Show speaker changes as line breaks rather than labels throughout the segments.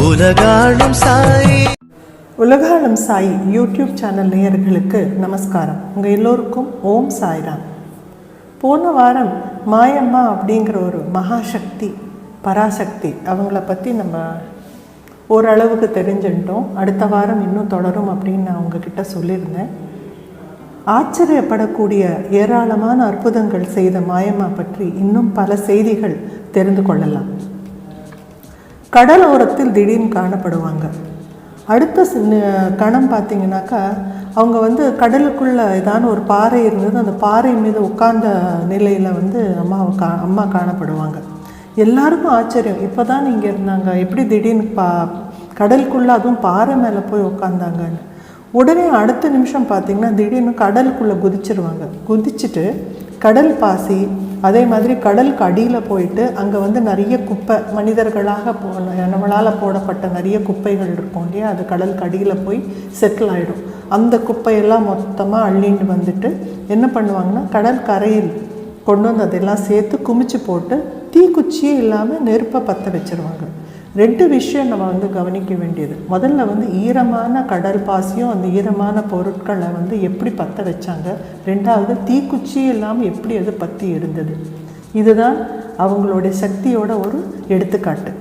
உலகாளும் சாய்.
உலகாளும் Sai YouTube channel நேயர்களுக்கு நமஸ்காரம். உங்கள் எல்லோருக்கும் ஓம் சாய்ராம். போன வாரம் மாயம்மா அப்படிங்கிற ஒரு மகாசக்தி பராசக்தி அவங்கள பற்றி நம்ம ஓரளவுக்கு தெரிஞ்சுட்டோம். அடுத்த வாரம் இன்னும் தொடரும் அப்படின்னு நான் உங்ககிட்ட சொல்லியிருந்தேன். ஆச்சரியப்படக்கூடிய ஏராளமான அற்புதங்கள் செய்த மாயம்மா பற்றி இன்னும் பல செய்திகள் தெரிந்து கொள்ளலாம். கடலோரத்தில் திடீர்னு காணப்படுவாங்க. அடுத்த கணம் பார்த்தீங்கன்னாக்கா அவங்க வந்து கடலுக்குள்ளே ஏதான ஒரு பாறை இருந்தது அந்த பாறை மீது உட்கார்ந்த நிலையில் வந்து அம்மாவை கா அம்மா காணப்படுவாங்க. எல்லாருக்கும் ஆச்சரியம். இப்போ தான் இங்கே இருந்தாங்க. எப்படி திடீர்னு பா கடலுக்குள்ளே அதுவும் பாறை மேலே போய் உட்காந்தாங்கன்னு உடனே அடுத்த நிமிஷம் பார்த்தீங்கன்னா திடீர்னு கடலுக்குள்ளே குதிச்சிருவாங்க. குதிச்சுட்டு கடல் பாசி அதே மாதிரி கடலுக்கு அடியில் போயிட்டு அங்கே வந்து நிறைய குப்பை மனிதர்களாக போ நம்மளால் போடப்பட்ட நிறைய குப்பைகள் இருக்கும் இல்லையா? அது கடலுக்கு அடியில் போய் செட்டில் ஆகிடும் அந்த குப்பையெல்லாம் மொத்தமாக அள்ளிட்டு வந்துட்டு என்ன பண்ணுவாங்கன்னா கடல் கரையில் கொண்டு வந்து அதெல்லாம் சேர்த்து குமிச்சு போட்டு தீக்குச்சியே இல்லாமல் நெருப்பை பற்ற வச்சிருவாங்க. ரெண்டு விஷயம் நம்ம வந்து கவனிக்க வேண்டியது. முதல்ல வந்து ஈரமான கடல் பாசியும் அந்த ஈரமான பொருட்களை வந்து எப்படி பற்ற வச்சாங்க? ரெண்டாவது தீக்குச்சி இல்லாமல் எப்படி அது பற்றி இருந்தது? இதுதான் அவங்களுடைய சக்தியோட ஒரு எடுத்துக்காட்டு.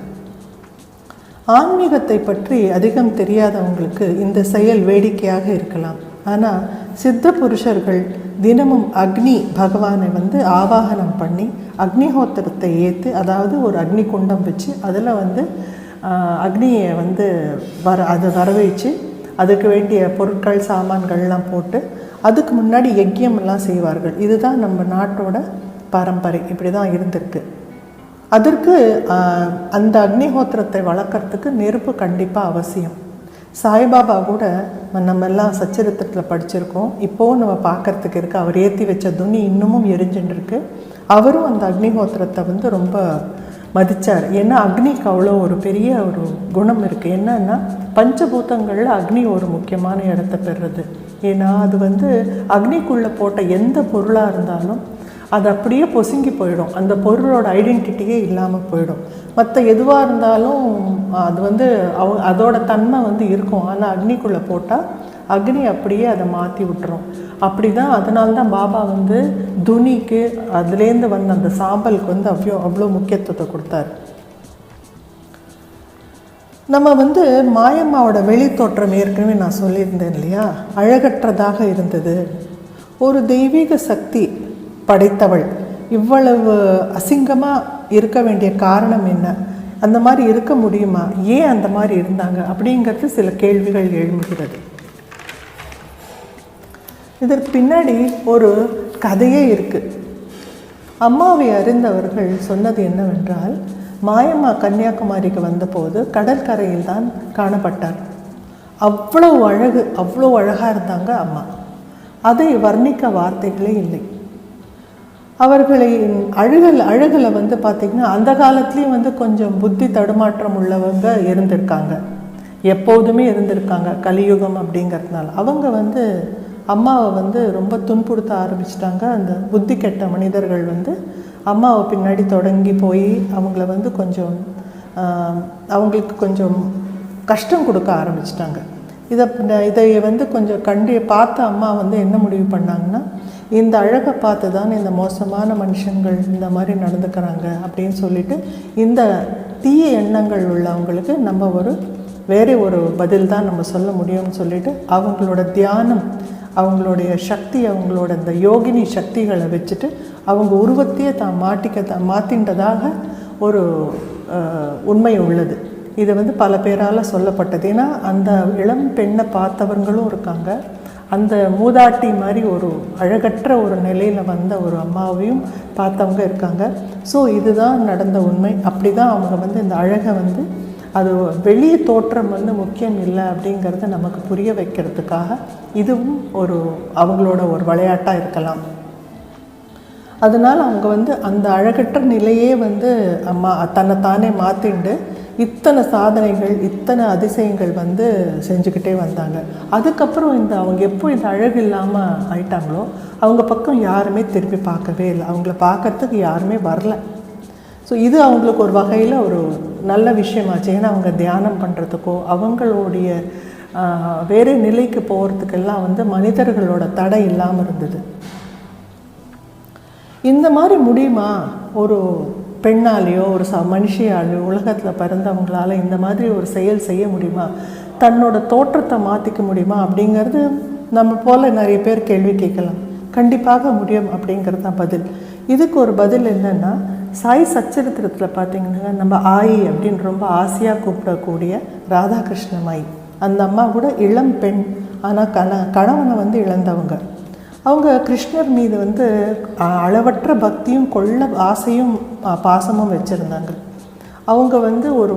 ஆன்மீகத்தை பற்றி அதிகம் தெரியாதவங்களுக்கு இந்த செயல் வேடிக்கையாக இருக்கலாம். ஆனால் சித்த புருஷர்கள் தினமும் அக்னி பகவானை வந்து ஆவாகனம் பண்ணி அக்னிஹோத்திரத்தை ஏற்று அதாவது ஒரு அக்னி குண்டம் வச்சு அதில் வந்து அக்னியை வந்து வர அதை வரவேச்சு அதுக்கு வேண்டிய பொருட்கள் சாமான்கள்லாம் போட்டு அதுக்கு முன்னாடி யஜ்யமெல்லாம் செய்வார்கள். இதுதான் நம்ம நாட்டோட பாரம்பரை. இப்படி தான் இருந்திருக்கு. அதற்கு அந்த அக்னிஹோத்திரத்தை வளர்க்குறதுக்கு நெருப்பு கண்டிப்பாக அவசியம். சாய்பாபா கூட நம்ம எல்லாம் சச்சரித்திரத்தில் படிச்சிருக்கோம். இப்போவும் நம்ம பார்க்கறதுக்கு இருக்குது அவர் ஏற்றி வச்ச துணி இன்னமும் எரிஞ்சுட்டு இருக்கு அவரும் அந்த அக்னிஹோத்திரத்தை வந்து ரொம்ப மதித்தார் ஏன்னா அக்னிக்கு அவ்வளோ ஒரு பெரிய ஒரு குணம் இருக்குது என்னன்னா பஞ்சபூதங்களில் அக்னி ஒரு முக்கியமான இடத்த பெறுறது. ஏன்னா அது வந்து அக்னிக்குள்ளே போட்ட எந்த பொருளாக இருந்தாலும் அது அப்படியே பொசுங்கி போயிடும். அந்த பொருளோட ஐடென்டிட்டியே இல்லாமல் போயிடும். மற்ற எதுவாக இருந்தாலும் அது வந்து அவ அதோட தன்மை வந்து இருக்கும். ஆனால் அக்னிக்குள்ளே போட்டால் அக்னி அப்படியே அதை மாற்றி விட்டுரும். அப்படி தான் அதனால தான் பாபா வந்து துணிக்கு அதுலேருந்து வந்த அந்த சாம்பலுக்கு வந்து அவ்வளோ அவ்வளோ முக்கியத்துவத்தை கொடுத்தாரு. நம்ம வந்து மாயம்மாவோட வெளி தோற்றம் ஏற்கனவே நான் சொல்லியிருந்தேன் இல்லையா? அழகற்றதாக இருந்தது. ஒரு தெய்வீக சக்தி படைத்தவள். இவ்வளவு அசிங்கமாக இருக்க வேண்டிய காரணம் என்ன? அந்த மாதிரி இருக்க முடியுமா? ஏன் அந்த மாதிரி இருந்தாங்க? அப்படிங்கிறது சில கேள்விகள் எழும்புகிறது. இதற்கு பின்னாடி ஒரு கதையே இருக்குது அம்மாவை அறிந்தவர்கள் சொன்னது என்னவென்றால் மாயம்மா கன்னியாகுமரிக்கு வந்தபோது கடற்கரையில் தான் காணப்பட்டார். அவ்வளோ அழகு அவ்வளோ அழகாக இருந்தாங்க அம்மா. அதை வர்ணிக்க வார்த்தைகளே இல்லை. அவர்களின் அழுகல் அழுகலை வந்து பார்த்திங்கன்னா அந்த காலத்துலேயும் வந்து கொஞ்சம் புத்தி தடுமாற்றம் உள்ளவங்க இருந்திருக்காங்க. எப்போதுமே இருந்திருக்காங்க கலியுகம் அப்படிங்கிறதுனால. அவங்க வந்து அம்மாவை வந்து ரொம்ப துன்புறுத்த ஆரம்பிச்சிட்டாங்க. அந்த புத்தி கெட்ட மனிதர்கள் வந்து அம்மாவை பின்னாடி தொடங்கி போய் அவங்கள வந்து கொஞ்சம் அவங்களுக்கு கொஞ்சம் கஷ்டம் கொடுக்க ஆரம்பிச்சிட்டாங்க. இதை இதை வந்து கொஞ்சம் கண்டி பார்த்த அம்மா வந்து என்ன முடிவு பண்ணாங்கன்னா இந்த அழகை பார்த்து தான் இந்த மோசமான மனுஷங்கள் இந்த மாதிரி நடந்துக்கிறாங்க அப்படின்னு சொல்லிட்டு இந்த தீய எண்ணங்கள் உள்ளவங்களுக்கு நம்ம ஒரு வேறு ஒரு பதில் தான் நம்ம சொல்ல முடியும்னு சொல்லிட்டு அவங்களோட தியானம் அவங்களுடைய சக்தி அவங்களோட இந்த யோகினி சக்திகளை வச்சுட்டு அவங்க உருவத்தையே தான் மாட்டிக்க தான் மாற்றின்றதாக ஒரு உண்மை உள்ளது. இது வந்து பல பேரால் சொல்லப்பட்டது. ஏன்னா அந்த இளம் பெண்ணை பார்த்தவங்களும் இருக்காங்க. அந்த மூதாட்டி மாதிரி ஒரு அழகற்ற ஒரு நிலையில் வந்த ஒரு அம்மாவையும் பார்த்தவங்க இருக்காங்க. ஸோ இதுதான் நடந்த உண்மை. அப்படி தான் அவங்க வந்து இந்த அழகை வந்து அது வெளியே தோற்றம் வந்து முக்கியம் இல்லை அப்படிங்கிறத நமக்கு புரிய வைக்கிறதுக்காக இதுவும் ஒரு அவங்களோட ஒரு விளையாட்டாக இருக்கலாம். அதனால் அவங்க வந்து அந்த அழகற்ற நிலையே வந்து அம்மா தன்னை தானே மாற்றிண்டு இத்தனை சாதனைகள் இத்தனை அதிசயங்கள் வந்து செஞ்சுக்கிட்டே வந்தாங்க. அதுக்கப்புறம் இந்த அவங்க எப்போ இந்த அழகு இல்லாமல் ஆயிட்டாங்களோ அவங்க பக்கம் யாருமே திருப்பி பார்க்கவே இல்லை. அவங்கள பார்க்கறதுக்கு யாருமே வரல. ஸோ இது அவங்களுக்கு ஒரு வகையில் ஒரு நல்ல விஷயமாச்சு. ஏன்னா அவங்க தியானம் பண்ணுறதுக்கோ அவங்களுடைய வேறு நிலைக்கு போகிறதுக்கெல்லாம் வந்து மனிதர்களோட தடை இல்லாமல் இருந்தது. இந்த மாதிரி முடியுமா? ஒரு பெண்ணாலேயோ ஒரு ச மனுஷியாலேயோ உலகத்தில் பிறந்தவங்களால இந்த மாதிரி ஒரு செயல் செய்ய முடியுமா? தன்னோட தோற்றத்தை மாற்றிக்க முடியுமா? அப்படிங்கிறது நம்ம போல் நிறைய பேர் கேள்வி கேட்கலாம். கண்டிப்பாக முடியும் அப்படிங்கிறது தான் பதில். இதுக்கு ஒரு பதில் என்னன்னா சாய் சச்சரித்திரத்தில் பார்த்தீங்கன்னா நம்ம ஆயி அப்படின்னு ரொம்ப ஆசையாக கூப்பிடக்கூடிய ராதாகிருஷ்ணமாயி அந்த அம்மா கூட இளம் பெண். ஆனால் கண கணவனை வந்து இழந்தவங்க. அவங்க கிருஷ்ணர் மீது வந்து அளவற்ற பக்தியும் கொள்ள ஆசையும் பாசமும் வச்சுருந்தாங்க. அவங்க வந்து ஒரு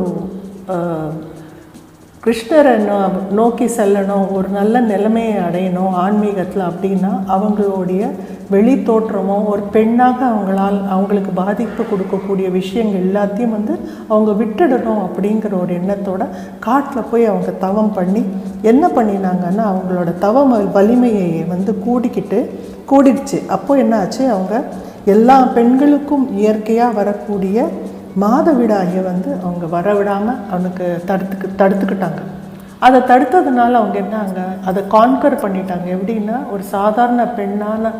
கிருஷ்ணரை நோ- நோக்கி செல்லணும் ஒரு நல்ல நிலைமையை அடையணும் ஆன்மீகத்தில் அப்படின்னா அவங்களுடைய வெளி தோற்றமோ ஒரு பெண்ணாக அவங்களால் அவங்களுக்கு பாதிப்பு கொடுக்கக்கூடிய விஷயங்கள் எல்லாத்தையும் வந்து அவங்க விட்டுடணும் அப்படிங்கிற ஒரு எண்ணத்தோட காட்டில் போய் அவங்க தவம் பண்ணி என்ன பண்ணினாங்கன்னா அவங்களோட தவம் வலிமையை வந்து கூடிக்கிட்டு கூடிடுச்சு. அப்போது என்ன ஆச்சு அவங்க எல்லா பெண்களுக்கும் இயற்கையாக வரக்கூடிய மாதவிடாயை வந்து அவங்க வரவிடாமல் அவனுக்கு தடுத்துக்கு தடுத்துக்கிட்டாங்க. அதை தடுத்ததுனால அவங்க என்னாங்க? அதை கான்கர் பண்ணிட்டாங்க. எப்படின்னா ஒரு சாதாரண பெண்ணான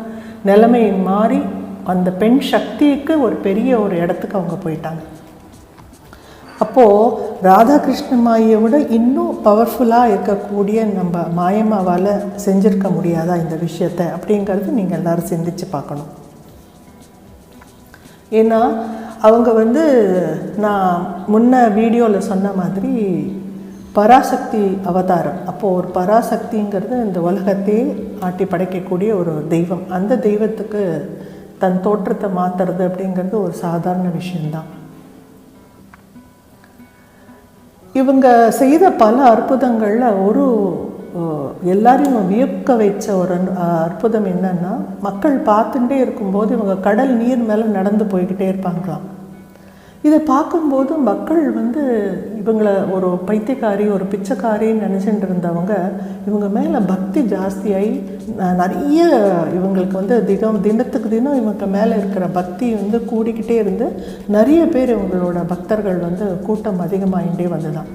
நிலைமையை மாறி அந்த பெண் சக்திக்கு ஒரு பெரிய ஒரு இடத்துக்கு அவங்க போயிட்டாங்க. அப்போது ராதாகிருஷ்ண மாயை விட இன்னும் பவர்ஃபுல்லாக இருக்கக்கூடிய நம்ம மாயமாவால் செஞ்சிருக்க முடியாதா இந்த விஷயத்தை? அப்படிங்கிறது நீங்கள் எல்லோரும் சிந்தித்து பார்க்கணும். ஏன்னா அவங்க வந்து நான் முன்ன வீடியோவில் சொன்ன மாதிரி பராசக்தி அவதாரம். அப்போது ஒரு பராசக்திங்கிறது இந்த உலகத்தையே ஆட்டி படைக்கக்கூடிய ஒரு தெய்வம். அந்த தெய்வத்துக்கு தன் தோற்றத்தை மாற்றுறது அப்படிங்கிறது ஒரு சாதாரண விஷயந்தான் இவங்க செய்த பல அற்புதங்களில் ஒரு எல்லாரையும் வியக்க வச்ச ஒரு அற்புதம் என்னன்னா மக்கள் பார்த்துட்டே இருக்கும்போது இவங்க கடல் நீர் மேலே நடந்து போய்கிட்டே இருப்பாங்களாம். இதை பார்க்கும்போது மக்கள் வந்து இவங்கள ஒரு பைத்தியக்காரி ஒரு பிச்சைக்காரின்னு நினச்சிட்டு இருந்தவங்க இவங்க மேலே பக்தி ஜாஸ்தியாகி நிறைய இவங்களுக்கு வந்து தினம் தினத்துக்கு தினம் இவங்க மேலே இருக்கிற பக்தி வந்து கூடிக்கிட்டே இருந்து நிறைய பேர் இவங்களோட பக்தர்கள் வந்து கூட்டம் அதிகமாகிட்டே வந்துதான்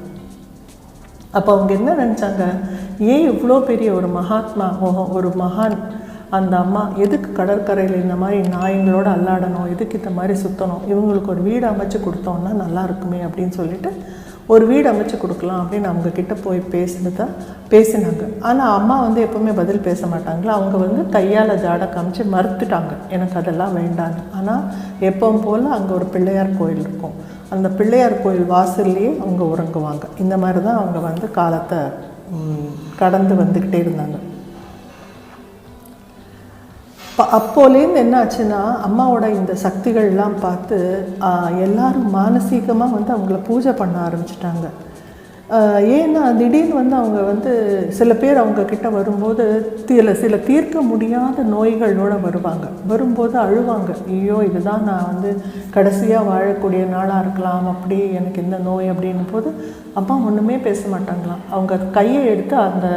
அப்போ அவங்க என்ன நினச்சாங்க? ஏன் இவ்வளோ பெரிய ஒரு மகாத்மா ஒரு மகான் அந்த அம்மா எதுக்கு கடற்கரையில் இந்த மாதிரி நாய்ங்களோட அல்லாடணும் எதுக்கு இந்த மாதிரி சுற்றணும் இவங்களுக்கு ஒரு வீடு அமைச்சு கொடுத்தோம்னா நல்லா இருக்குமே அப்படின்னு சொல்லிட்டு ஒரு வீடு அமைச்சு கொடுக்கலாம் அப்படின்னு அவங்கக்கிட்ட போய் பேசினதா பேசினாங்க. ஆனால் அம்மா வந்து எப்போவுமே பதில் பேச மாட்டாங்களா? அவங்க வந்து கையால் ஜாடை காமிச்சு மறுத்துட்டாங்க. எனக்கு அதெல்லாம் வேண்டான்னு. ஆனால் எப்பவும் போல் அங்கே ஒரு பிள்ளையார் கோயில் இருக்கும். அந்த பிள்ளையார் கோயில் வாசல்லையே அவங்க உறங்குவாங்க. இந்த மாதிரி தான் அவங்க வந்து காலத்தை கடந்து வந்துக்கிட்டே இருந்தாங்க. அப்போலேருந்து என்ன ஆச்சுன்னா அம்மாவோட இந்த சக்திகள்லாம் பார்த்து எல்லாரும் மானசீகமாக வந்து அவங்கள பூஜை பண்ண ஆரம்பிச்சிட்டாங்க. ஏன்னா திடீர்னு வந்து அவங்க வந்து சில பேர் அவங்க கிட்ட வரும்போது சில சில தீர்க்க முடியாத நோய்களோட வருவாங்க. வரும்போது அழுவாங்க. ஐயோ இதுதான் நான் வந்து கடைசியாக வாழக்கூடிய நாளாக இருக்கலாம். அப்படி எனக்கு இந்த நோய் அப்படின்னும் போது அப்பா ஒன்றுமே பேச மாட்டாங்களாம். அவங்க கையை எடுத்து அந்த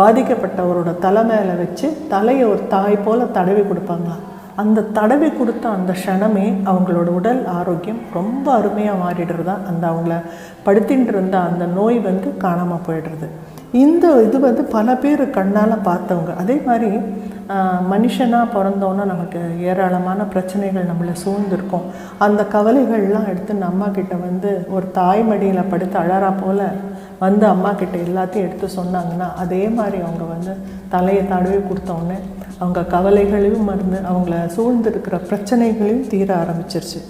பாதிக்கப்பட்டவரோட தலை மேலே வச்சு தலையை ஒரு தாய் போல் தடவி கொடுப்பாங்களாம். அந்த தடவி கொடுத்த அந்த க்ஷணமே அவங்களோட உடல் ஆரோக்கியம் ரொம்ப அருமையாக மாறிடுறதா அந்த அவங்கள படுத்தின்னு இருந்த அந்த நோய் வந்து காணாமல் போயிடுறது. இந்த இது வந்து பல பேர் கண்ணால் பார்த்தவங்க. அதே மாதிரி மனுஷனாக பிறந்தோன்னா நமக்கு ஏராளமான பிரச்சனைகள் நம்மளை சூழ்ந்திருக்கும். அந்த கவலைகள்லாம் எடுத்து நம்ம கிட்ட வந்து ஒரு தாய் மடியில் படுத்து அழறா போல் வந்து அம்மா கிட்ட எல்லாத்தையும் எடுத்து சொன்னாங்கன்னா அதே மாதிரி அவங்க வந்து தலையை தடவி கொடுத்தோடனே அவங்க கவலைகளையும் மருந்து அவங்கள சூழ்ந்திருக்கிற பிரச்சனைகளையும் தீர ஆரம்பிச்சிருச்சு.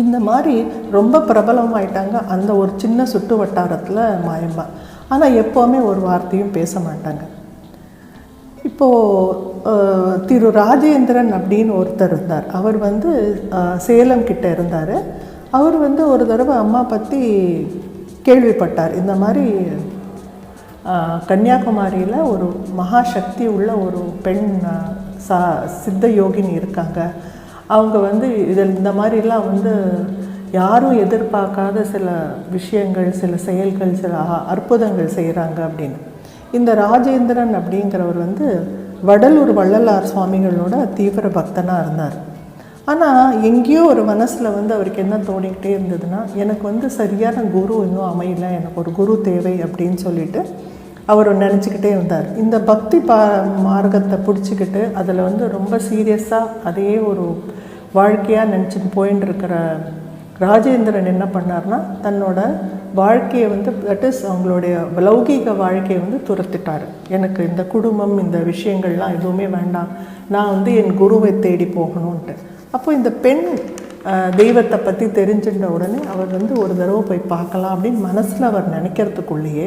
இந்த மாதிரி ரொம்ப பிரபலமாயிட்டாங்க அந்த ஒரு சின்ன சுட்டு வட்டாரத்தில் மாயம்மா. ஆனால் எப்போவுமே ஒரு வார்த்தையும் பேச மாட்டாங்க. இப்போது திரு ராஜேந்திரன் அப்படின்னு ஒருத்தர் இருந்தார். அவர் வந்து சேலம் கிட்ட இருந்தார். அவர் வந்து ஒரு தடவை அம்மா பற்றி கேள்விப்பட்டார். இந்த மாதிரி கன்னியாகுமரியில் ஒரு மகாசக்தி உள்ள ஒரு பெண் சா சித்த யோகினி இருக்காங்க. அவங்க வந்து இதில் இந்த மாதிரிலாம் வந்து யாரும் எதிர்பார்க்காத சில விஷயங்கள் சில செயல்கள் சில அற்புதங்கள் செய்கிறாங்க அப்படின்னு. இந்த ராஜேந்திரன் அப்படிங்கிறவர் வந்து வடலூர் வள்ளலார் சுவாமிகளோட தீவிர பக்தனாக இருந்தார். ஆனால் எங்கேயோ ஒரு மனசில் வந்து அவருக்கு என்ன தோணிக்கிட்டே இருந்ததுன்னா எனக்கு வந்து சரியான குரு இன்னும் அமையல எனக்கு ஒரு குரு தேவை அப்படின்னு சொல்லிட்டு அவர் நினச்சிக்கிட்டே இருந்தார். இந்த பக்தி பா மார்க்கத்தை பிடிச்சிக்கிட்டு அதில் வந்து ரொம்ப சீரியஸாக அதே ஒரு வாழ்க்கையாக நினச்சிட்டு போயின்னு இருக்கிற ராஜேந்திரன் என்ன பண்ணார்னா தன்னோட வாழ்க்கையை வந்து தட் இஸ் அவங்களுடைய லௌகீக வாழ்க்கையை வந்து துரத்திட்டார். எனக்கு இந்த குடும்பம் இந்த விஷயங்கள்லாம் எதுவுமே வேண்டாம். நான் வந்து என் குருவை தேடி போகணுன்ட்டு அப்போ இந்த பெண் தெய்வத்தை பற்றி தெரிஞ்சிருந்த உடனே அவர் வந்து ஒரு தடவை போய் பார்க்கலாம் அப்படின்னு மனசில் அவர் நினைக்கிறதுக்குள்ளேயே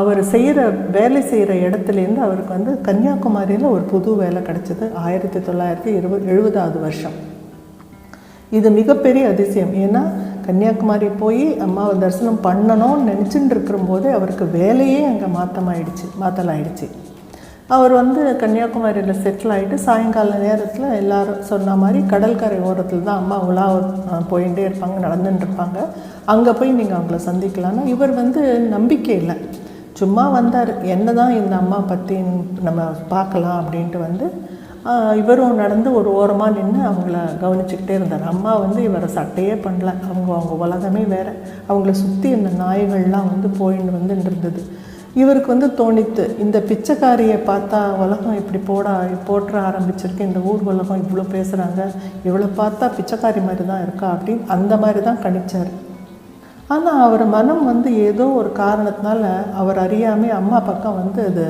அவர் செய்கிற வேலை செய்கிற இடத்துலேருந்து அவருக்கு வந்து கன்னியாகுமரியில் ஒரு புது வேலை கிடச்சிது ஆயிரத்தி தொள்ளாயிரத்தி இருபது எழுபதாவது வருஷம். இது மிகப்பெரிய அதிசயம். ஏன்னா கன்னியாகுமரி போய் அம்மாவை தரிசனம் பண்ணணும்னு நினச்சிட்டு இருக்கிறபோது அவருக்கு வேலையே அங்கே மாற்றமாயிடுச்சு மாற்றலாயிடுச்சு அவர் வந்து கன்னியாகுமரியில் செட்டில் ஆகிட்டு சாயங்கால நேரத்தில் எல்லாரும் சொன்ன மாதிரி கடற்கரை ஓரத்தில் தான் அம்மா உலா போயிட்டே இருப்பாங்க நடந்துட்டு இருப்பாங்க. அங்கே போய் நீங்கள் அவங்கள சந்திக்கலாம்னா இவர் வந்து நம்பிக்கை இல்லை. சும்மா வந்தார். என்ன தான் இந்த அம்மா பற்றி நம்ம பார்க்கலாம் அப்படின்ட்டு வந்து இவரும் நடந்து ஒரு ஓரமாக நின்று அவங்கள கவனிச்சுக்கிட்டே இருந்தார். அம்மா வந்து இவரை சட்டையே பண்ணல. அவங்க அவங்க உலகமே வேறு. அவங்கள சுற்றி இந்த நாய்கள்லாம் வந்து போயின்னு வந்துட்டு இருந்தது. இவருக்கு வந்து தோணித்து இந்த பிச்சைக்காரியை பார்த்தா உலகம் இப்படி போட போற்ற ஆரம்பிச்சிருக்கு இந்த ஊர் உலகம் இவ்வளோ பேசுகிறாங்க இவ்வளோ பார்த்தா பிச்சைக்காரி மாதிரி தான் இருக்கா அப்படின்னு அந்த மாதிரி தான் கணிச்சார். ஆனால் அவர் மனம் வந்து ஏதோ ஒரு காரணத்தினால அவர் அறியாமல் அம்மா பக்கம் வந்து அது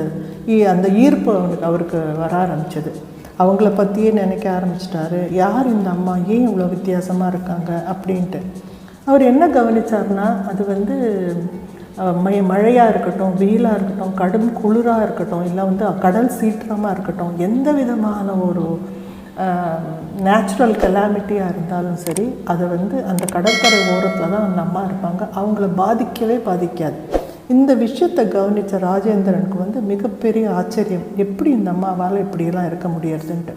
அந்த ஈர்ப்பு அவனுக்கு அவருக்கு வர ஆரம்பிச்சது. அவங்கள பற்றியே நினைக்க ஆரம்பிச்சிட்டாரு. யார் இந்த அம்மா? ஏன் இவ்வளோ வித்தியாசமாக இருக்காங்க? அப்படின்ட்டு. அவர் என்ன கவனித்தார்னா அது வந்து மை மழையாக இருக்கட்டும் வெயிலாக இருக்கட்டும் கடும் குளிராக இருக்கட்டும் இல்லை வந்து கடல் சீற்றமாக இருக்கட்டும் எந்த விதமான ஒரு நேச்சுரல் கெலாமிட்டியாக இருந்தாலும் சரி அதை வந்து அந்த கடற்கரை ஓரத்தில் தான் அந்த அம்மா இருப்பாங்க. அவங்கள பாதிக்கவே பாதிக்காது. இந்த விஷயத்தை கவனித்த ராஜேந்திரனுக்கு வந்து மிகப்பெரிய ஆச்சரியம் எப்படி இந்த அம்மாவால் இப்படியெல்லாம் இருக்க முடியறதுன்ட்டு.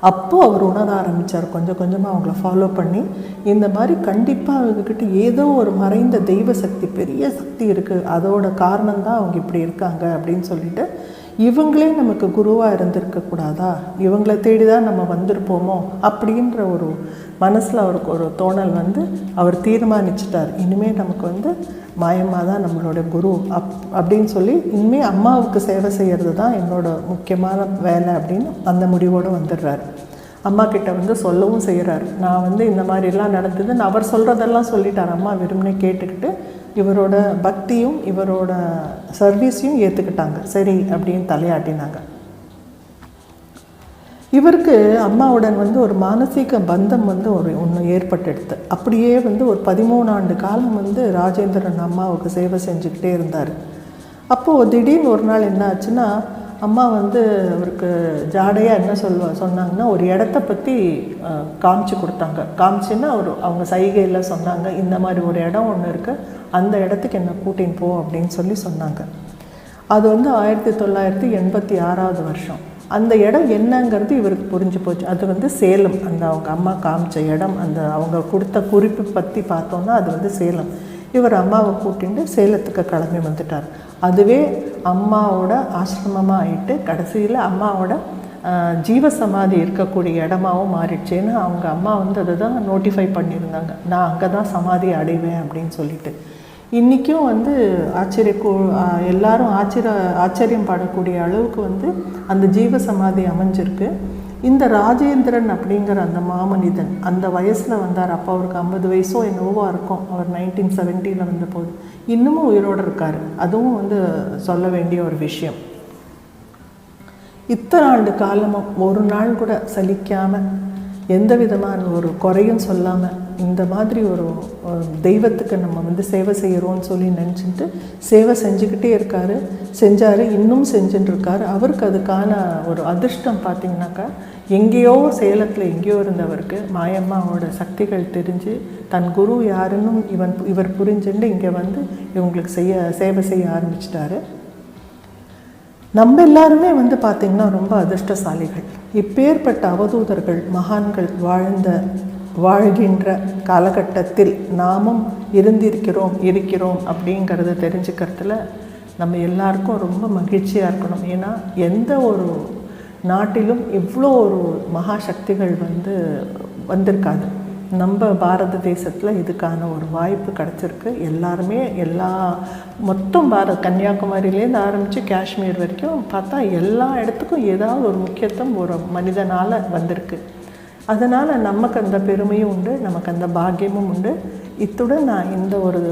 அப்போது அவர் உணர ஆரம்பித்தார் கொஞ்சம் கொஞ்சமாக அவங்கள ஃபாலோ பண்ணி இந்த மாதிரி கண்டிப்பாக அவங்கக்கிட்ட ஏதோ ஒரு மறைந்த தெய்வ சக்தி பெரிய சக்தி இருக்குது அதோட காரணம் தான் அவங்க இப்படி இருக்காங்க அப்படின்னு சொல்லிட்டு இவங்களே நமக்கு குருவாக இருந்திருக்கக்கூடாதா? இவங்கள தேடி தான் நம்ம வந்திருப்போமோ? அப்படின்ற ஒரு மனசில் அவருக்கு ஒரு தோணல் வந்து அவர் தீர்மானிச்சிட்டார். இனிமேல் நமக்கு வந்து மாயம்மா தான் நம்மளோட குரு. அப் அப்படின்னு சொல்லி இனிமேல் அம்மாவுக்கு சேவை செய்கிறது தான் என்னோட முக்கியமான வேலை அப்படின்னு அந்த முடிவோடு வந்துடுறாரு. அம்மா கிட்ட வந்து சொல்லவும் செய்கிறாரு நான் வந்து இந்த மாதிரிலாம் நடந்ததுன்னு அவர் சொல்கிறதெல்லாம் சொல்லிட்டார். அம்மா விரும்பினே கேட்டுக்கிட்டு இவரோட பக்தியும் இவரோட சர்வீஸையும் ஏற்றுக்கிட்டாங்க சரி அப்படின்னு தலையாட்டினாங்க. இவருக்கு அம்மாவுடன் வந்து ஒரு மானசீக பந்தம் வந்து ஒரு ஒன்று ஏற்பட்டெடுத்து. அப்படியே வந்து ஒரு பதிமூணு ஆண்டு காலம் வந்து ராஜேந்திரன் அம்மாவுக்கு சேவை செஞ்சுக்கிட்டே இருந்தார். அப்போது திடீர்னு ஒரு நாள் என்ன ஆச்சுன்னா அம்மா வந்து அவருக்கு ஜாடையாக என்ன சொல்வா சொன்னாங்கன்னா ஒரு இடத்த பற்றி காமிச்சு கொடுத்தாங்க. காமிச்சுன்னா அவர் அவங்க சைகையில் சொன்னாங்க இந்த மாதிரி ஒரு இடம் ஒன்று இருக்குது அந்த இடத்துக்கு என்ன கூட்டின்னு போ அப்படின்னு சொல்லி சொன்னாங்க. அது வந்து ஆயிரத்தி தொள்ளாயிரத்தி எண்பத்தி ஆறாவது வருஷம். அந்த இடம் என்னங்கிறது இவருக்கு புரிஞ்சு போச்சு. அது வந்து சேலம். அந்த அவங்க அம்மா காமிச்ச இடம் அந்த அவங்க கொடுத்த குறிப்பு பற்றி பார்த்தோன்னா அது வந்து சேலம். இவர் அம்மாவை கூட்டிட்டு சேலத்துக்கு கிளம்பி வந்துட்டார். அதுவே அம்மாவோட ஆசிரமமாக ஆயிட்டு கடைசியில் அம்மாவோட ஜீவசமாதி இருக்கக்கூடிய இடமாவும் மாறிடுச்சு ஏன்னா அவங்க அம்மா வந்து அதை தான் நோட்டிஃபை பண்ணியிருந்தாங்க. நான் அங்கே தான் சமாதி அடைவேன் அப்படின்னு சொல்லிட்டு. இன்றைக்கும் வந்து ஆச்சரிய எல்லாரும் ஆச்சரிய ஆச்சரியம் படக்கூடிய அளவுக்கு வந்து அந்த ஜீவ சமாதி அமைஞ்சிருக்கு. இந்த ராஜேந்திரன் அப்படிங்கிற அந்த மாமனிதன் அந்த வயசில் வந்தார். அப்போ அவருக்கு ஐம்பது வயசோ என்னவோ இருக்கும். அவர் நைன்டீன் செவன்ட்டியில் வந்தபோது. இன்னமும் உயிரோடு இருக்கார். அதுவும் வந்து சொல்ல வேண்டிய ஒரு விஷயம். இத்தனை ஆண்டு காலமும் ஒரு நாள் கூட சலிக்காமல் எந்த விதமான ஒரு குறையும் சொல்லாமல் இந்த மாதிரி ஒரு தெய்வத்துக்கு நம்ம வந்து சேவை செய்கிறோம்னு சொல்லி நினச்சிட்டு சேவை செஞ்சுக்கிட்டே இருக்காரு. செஞ்சார் இன்னும் செஞ்சுட்டு இருக்கார் அவருக்கு அதுக்கான ஒரு அதிர்ஷ்டம் பார்த்தீங்கன்னாக்கா எங்கேயோ சேலத்தில் எங்கேயோ இருந்தவருக்கு மாயம்மாவோட சக்திகள் தெரிஞ்சு தன் குரு யாருன்னு இவன் இவர் புரிஞ்சுட்டு இங்கே வந்து இவங்களுக்கு செய்ய சேவை செய்ய ஆரம்பிச்சிட்டாரு. நம்ம எல்லாருமே வந்து பார்த்திங்கன்னா ரொம்ப அதிர்ஷ்டசாலிகள். இப்பேற்பட்ட அவதூதர்கள் மகான்கள் வாழ்ந்த வாழ்கின்ற காலகட்டத்தில் நாமும் இருந்திருக்கிறோம் இருக்கிறோம் அப்படிங்கிறத தெரிஞ்சுக்கிறதுல நம்ம எல்லாருக்கும் ரொம்ப மகிழ்ச்சியாக இருக்கணும். ஏன்னா எந்த ஒரு நாட்டிலும் இவ்வளோ ஒரு மகா சக்திகள் வந்து வந்திருக்காது. நம்ம பாரத தேசத்தில் இதுக்கான ஒரு வாய்ப்பு கிடச்சிருக்கு. எல்லாருமே எல்லா மொத்தம் பாரத கன்னியாகுமரியிலேருந்து ஆரம்பித்து காஷ்மீர் வரைக்கும் பார்த்தா எல்லா இடத்துக்கும் ஏதாவது ஒரு முக்கியத்துவம் ஒரு மனிதனால் வந்திருக்கு. அதனால் நமக்கு அந்த பெருமையும் உண்டு நமக்கு அந்த பாக்கியமும் உண்டு. இத்துடன் நான் இந்த ஒரு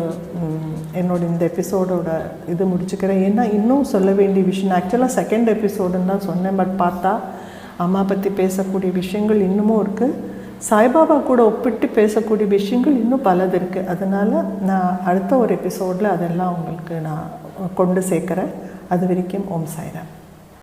என்னோட இந்த எபிசோடோட இது முடிச்சுக்கிறேன். ஏன்னா இன்னும் சொல்ல வேண்டிய விஷயம் ஆக்சுவலாக செகண்ட் எபிசோடுன்னு தான் சொன்னேன் பட் பார்த்தா அம்மா பற்றி பேசக்கூடிய விஷயங்கள் இன்னமும் இருக்குது சாய்பாபா கூட ஒப்பிட்டு பேசக்கூடிய விஷயங்கள் இன்னும் பலது இருக்குது அதனால் நான் அடுத்த ஒரு எபிசோடில் அதெல்லாம் உங்களுக்கு நான் கொண்டு சேர்க்குறேன். அது வரைக்கும் ஓம் சாய்ராம்.